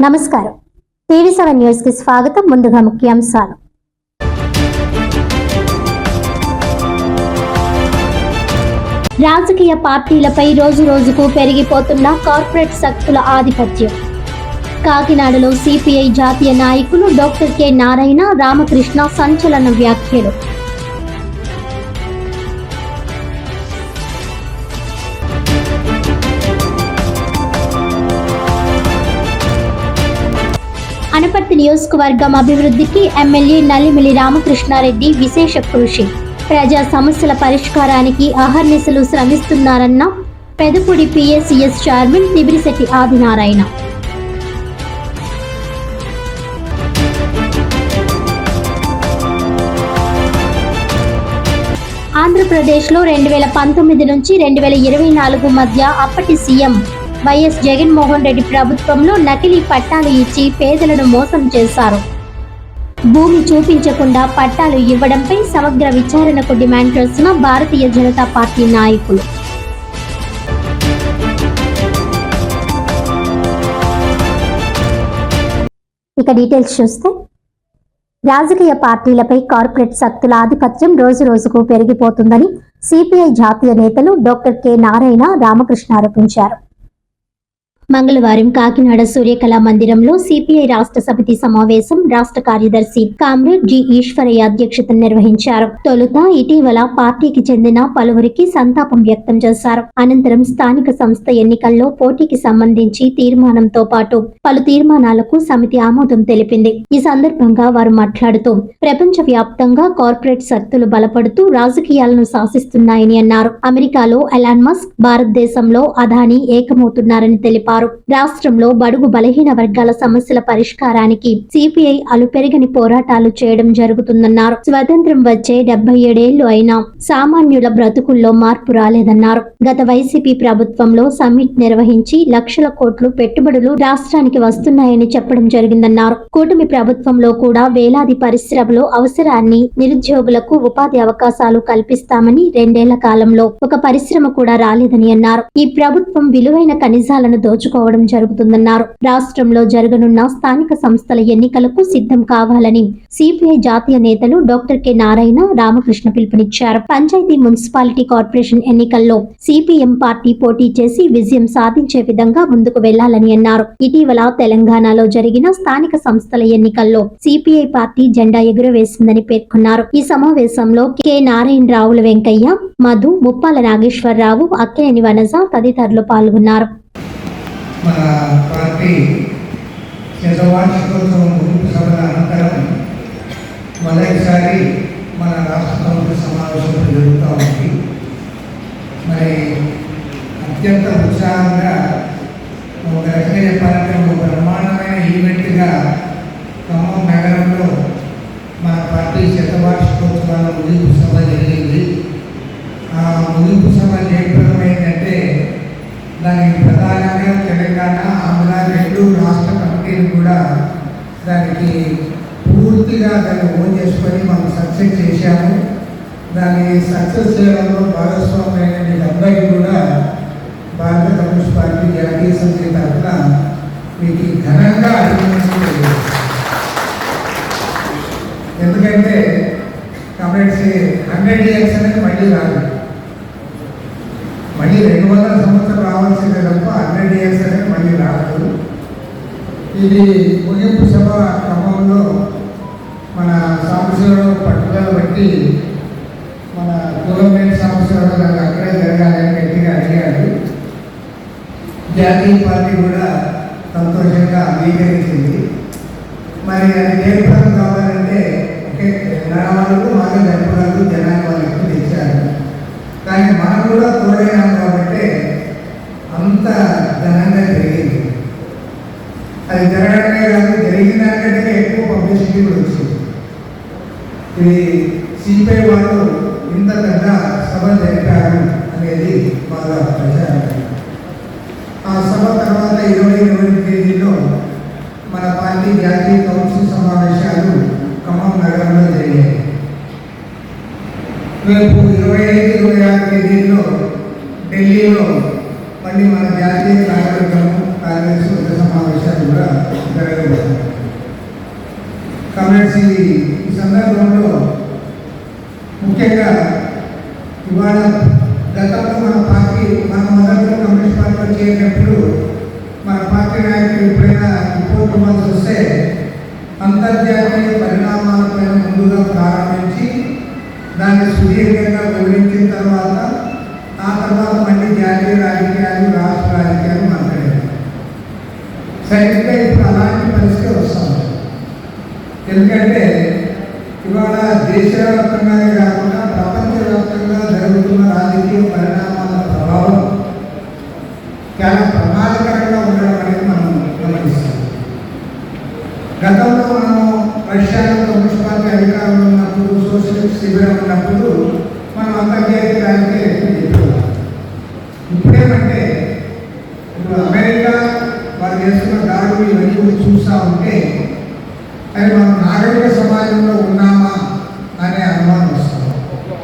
నమస్కారం. TV seven న్యూస్కి స్వాగతం. ముందుగా ముఖ్యాంశాలు. రాజకీయ పార్టీలపై రోజు రోజుకు పెరిగిపోతున్న కార్పొరేట్ శక్తుల ఆధిపత్యం. కాకినాడలో సిపిఐ జాతీయ నాయకులు డాక్టర్ కె. నారాయణ రామకృష్ణ సంచలన వ్యాఖ్యలు. నియోజకవర్గం అభివృద్ధికి ఎమ్మెల్యే నల్లిమిలి రామకృష్ణారెడ్డి విశేష కృషి. ప్రజా సమస్యల పరిష్కారానికి అహర్నిశలు శ్రమిస్తున్నారన్న పెదపూడి పిఎస్సిఎస్ చైర్మన్ తిబిరిశెట్టి ఆదినారాయణ. ఆంధ్రప్రదేశ్లో రెండు వేల పంతొమ్మిది నుంచి రెండు వేల ఇరవై నాలుగు మధ్య అప్పటి సీఎం వైఎస్ జగన్మోహన్ రెడ్డి ప్రభుత్వంలో నకిలీ పట్టాలు ఇచ్చి పేదలను మోసం చేశారు. భూమి చూపించకుండా పట్టాలు ఇవ్వడంపై సమగ్ర విచారణకు డిమాండ్ చేస్తున్న భారతీయ జనతా పార్టీ నాయకులు. ఇక డీటెయిల్స్ చూస్తే రాజకీయ పార్టీలపై కార్పొరేట్ శక్తుల ఆధిపత్యం రోజు రోజుకు పెరిగిపోతుందని సిపిఐ జాతీయ నేతలు డాక్టర్ కె నారాయణ రామకృష్ణ ఆరోపించారు. మంగళవారం కాకినాడ సూర్యకళా మందిరంలో సిపిఐ రాష్ట్ర సమితి సమావేశం రాష్ట్ర కార్యదర్శి కామ్రేడ్ జి ఈశ్వరయ్య అధ్యక్షతన నిర్వహించారు. తొలుత ఇటీవల పార్టీకి చెందిన పలువురికి సంతాపం వ్యక్తం చేశారు. అనంతరం స్థానిక సంస్థ ఎన్నికల్లో పోటీకి సంబంధించి తీర్మానంతో పాటు పలు తీర్మానాలకు సమితి ఆమోదం తెలిపింది. ఈ సందర్భంగా వారు మాట్లాడుతూ ప్రపంచ వ్యాప్తంగా కార్పొరేట్ శక్తులు బలపడుతూ రాజకీయాలను శాసిస్తున్నాయని అన్నారు. అమెరికాలో ఎలాన్ మస్క్ భారతదేశంలో అదానీ ఏకమవుతున్నారని తెలిపారు రాష్ట్రంలో బడుగు బలహీన వర్గాల సమస్యల పరిష్కారానికి సిపిఐ అలుపెరగని పోరాటాలు చేయడం జరుగుతుందన్నారు. స్వతంత్రం వచ్చే డెబ్బై ఏడేళ్ళు అయినా సామాన్యుల బ్రతుకుల్లో మార్పు రాలేదన్నారు. గత వైసీపీ ప్రభుత్వంలో సమ్మిట్ నిర్వహించి లక్షల కోట్లు పెట్టుబడులు రాష్ట్రానికి వస్తున్నాయని చెప్పడం జరిగిందన్నారు. కూటమి ప్రభుత్వంలో కూడా వేలాది పరిశ్రమలు అవసరాన్ని నిరుద్యోగులకు ఉపాధి అవకాశాలు కల్పిస్తామని రెండేళ్ళ కాలంలో ఒక పరిశ్రమ కూడా రాలేదని అన్నారు. ఈ ప్రభుత్వం విలువైన ఖనిజాలను పుచ్చుకోవడం జరుగుతుందన్నారు. రాష్ట్రంలో జరగనున్న స్థానిక సంస్థల ఎన్నికలకు సిద్ధం కావాలని సిపిఐ జాతీయ నేతలు డాక్టర్ కె నారాయణ రామకృష్ణ పిలుపునిచ్చారు. పంచాయతీ మున్సిపాలిటీ కార్పొరేషన్ ఎన్నికల్లో సిపిఎం పార్టీ పోటీ చేసి విజయం సాధించే విధంగా ముందుకు వెళ్ళాలని అన్నారు. ఇటీవల తెలంగాణలో జరిగిన స్థానిక సంస్థల ఎన్నికల్లో సిపిఐ పార్టీ జెండా ఎగురవేసిందని పేర్కొన్నారు. ఈ సమావేశంలో కె నారాయణ రావుల వెంకయ్య మధు ముప్పాల నాగేశ్వరరావు అక్కినేని వనజ తదితరులు పాల్గొన్నారు. మన పార్టీ శతవార్షికోత్సవం ముగింపు సభల అనంతరం మొదటిసారి మన రాష్ట్ర కమిటీ సమావేశం జరుగుతూ ఉంది. మరి అత్యంత ఉత్సాహంగా ఒక రకంగా చెప్పాలంటే ఒక బ్రహ్మాండమైన ఈవెంట్గా ఖమ్మం నగరంలో మన పార్టీ శతవార్షికోత్సవాల ముగింపు సభ జరిగింది ఆ ముగింపు సభ జయప్రదమైందంటే దానికి ప్రధానంగా తెలంగాణ ఆంధ్ర రెండు రాష్ట్ర కమిటీలు కూడా దానికి పూర్తిగా దాన్ని ఓన్ చేసుకొని మనం సక్సెస్ చేశాము. దాన్ని సక్సెస్ చేయడంలో భాగస్వామ్యమైన డెబ్బై కూడా భారత కమ్యూనిస్ట్ పార్టీ జాతీయ సమితి తరఫున మీకు ఘనంగా అభినందనలు. ఎందుకంటే కమ్యూనిస్ట్ హండ్రెడ్ ఇయర్స్ అనేది మళ్ళీ రాదు. మళ్ళీ రెండు వందల సంవత్సరం రావాల్సిందే తప్ప హండ్రెడ్ ఇయర్స్ అనేది మళ్ళీ రాదు ఇది ముగింపు సభ క్రమంలో మన సాంబశివరావు పట్టుదల బట్టి మన గవర్నమెంట్ సాంబశివరావు గారు అక్కడే జరగాలని గట్టిగా అడిగాడు. జాతీయ పార్టీ కూడా సంతోషంగా అంగీకరించింది. మరి అది జయప్రదం కావాలంటే ఒకే తెలంగాణ మాకు మాకే జరపగలరు జనాన్ని వాళ్ళు తెచ్చారు కానీ మనం కూడా తోడైనాం కాబట్టి అంత ఘనంగా జరిగింది. అది జరగడమే కాదు జరిగిన దానికంటే ఎక్కువ పబ్లిసిటీ కూడా వచ్చింది. ఇది సిపిఐ వాళ్ళు ఇంత పెద్ద సభ జరిపారు అనేది బాగా ప్రచారం ఆ సభ తర్వాత ఇరవై ఇరవై తేదీలో మన పార్టీ జాతీయ కౌన్సిల్ సమావేశాలు ఖమ్మం నగరంలో జరిగాయి రేపు ఇరవై ఐదు ఇరవై ఆరు తేదీల్లో ఢిల్లీలో మళ్ళీ మన జాతీయ కార్యక్రమం కార్యదర్శి ఉప సమావేశాలు కూడా జరగబోతుంది కాబట్టి ఈ సందర్భంలో ముఖ్యంగా ఇవాళ గతంలో మన పార్టీ మన మొదట్లో కమ్యూనిస్ట్ పార్టీలో చేరినప్పుడు మన పార్టీ నాయకులు ఎప్పుడైనా రిపోర్ట్ ఇవ్వాల్సి వస్తే అంతర్జాతీయ పరిణామాలపైన ముందుగా ప్రారంభించి దాన్ని సుదీర్ఘంగా వివరించిన తర్వాత ఆ తర్వాత మళ్ళీ జాతీయ రాజకీయాలు రాష్ట్ర రాజకీయాలు మాట్లాడారు. సరిగ్గా ఇప్పుడు అలాంటి పరిస్థితి వస్తుంది. ఎందుకంటే ఇవాళ దేశవ్యాప్తంగానే కాకుండా వ్యాప్తంగా జరుగుతున్న రాజకీయ పరిణామాల ప్రభావం చాలా ప్రమాదకరంగా ఉండడం అనేది మనం గమనిస్తాం. గతంలో మనం రష్యాలో కమ్యూనిస్ట్ పార్టీ అధికారంలో ఉన్నప్పుడు సోషలిస్ట్ శిబిరం ఉన్నప్పుడు మనం అంతర్జాతీయ రాజకీయ చెప్పేవాళ్ళం ఇప్పుడేమంటే ఇప్పుడు అమెరికా వారు చేస్తున్న దాడులు ఇవన్నీ కూడా చూస్తూ ఉంటే అవి మనం నాగరిక సమాజంలో ఉన్నామా?